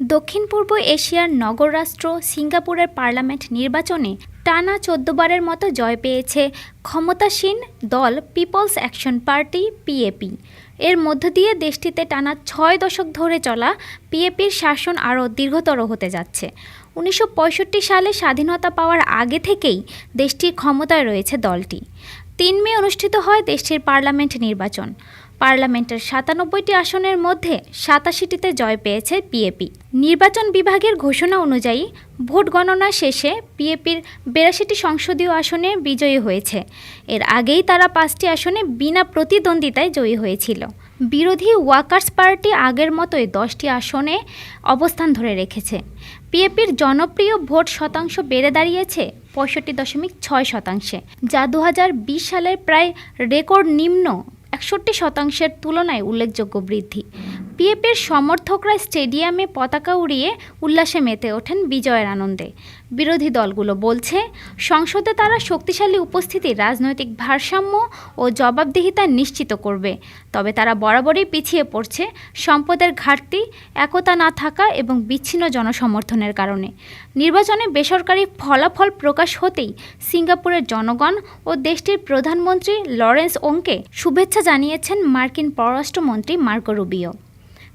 দক্ষিণ পূর্ব এশিয়ার নগররাষ্ট্র সিঙ্গাপুরের পার্লামেন্ট নির্বাচনে টানা চোদ্দবারের মতো জয় পেয়েছে ক্ষমতাসীন দল পিপলস অ্যাকশন পার্টি, পিএপি। এর মধ্য দিয়ে দেশটিতে টানা ছয় দশক ধরে চলা পিএপির শাসন আরও দীর্ঘতর হতে যাচ্ছে। উনিশশো পঁয়ষট্টি সালে স্বাধীনতা পাওয়ার আগে থেকেই দেশটির ক্ষমতায় রয়েছে দলটি। তিন মে অনুষ্ঠিত হয় দেশটির পার্লামেন্ট নির্বাচন। পার্লামেন্টের সাতানব্বইটি আসনের মধ্যে সাতাশিটিতে জয় পেয়েছে পিএপি নির্বাচন বিভাগের ঘোষণা অনুযায়ী, ভোট গণনা শেষে পিএপির বিরাশিটি সংসদীয় আসনে বিজয়ী হয়েছে। এর আগেই তারা পাঁচটি আসনে বিনা প্রতিদ্বন্দ্বিতায় জয়ী হয়েছিল। বিরোধী ওয়াকার্স পার্টি আগের মতোই দশটি আসনে অবস্থান ধরে রেখেছে। পিএপির জনপ্রিয় ভোট শতাংশ বেড়ে দাঁড়িয়েছে পঁয়ষট্টি দশমিক ছয় শতাংশে, যা দু হাজার বিশ সালের প্রায় রেকর্ড নিম্ন একষট্টি শতাংশের তুলনায় উল্লেখযোগ্য বৃদ্ধি। পিএপির সমর্থকরা স্টেডিয়ামে পতাকা উড়িয়ে উল্লাসে মেতে ওঠেন বিজয়ের আনন্দে। বিরোধী দলগুলো বলছে, সংসদে তারা শক্তিশালী উপস্থিতি রাজনৈতিক ভারসাম্য ও জবাবদিহিতা নিশ্চিত করবে। তবে তারা বরাবরই পিছিয়ে পড়ছে সম্পদের ঘাটতি, একতা না থাকা এবং বিচ্ছিন্ন জনসমর্থনের কারণে। নির্বাচনে বেসরকারি ফলাফল প্রকাশ হতেই সিঙ্গাপুরের জনগণ ও দেশটির প্রধানমন্ত্রী লরেন্স ওংকে শুভেচ্ছা জানিয়েছেন মার্কিন পররাষ্ট্রমন্ত্রী মার্কো রুবিও।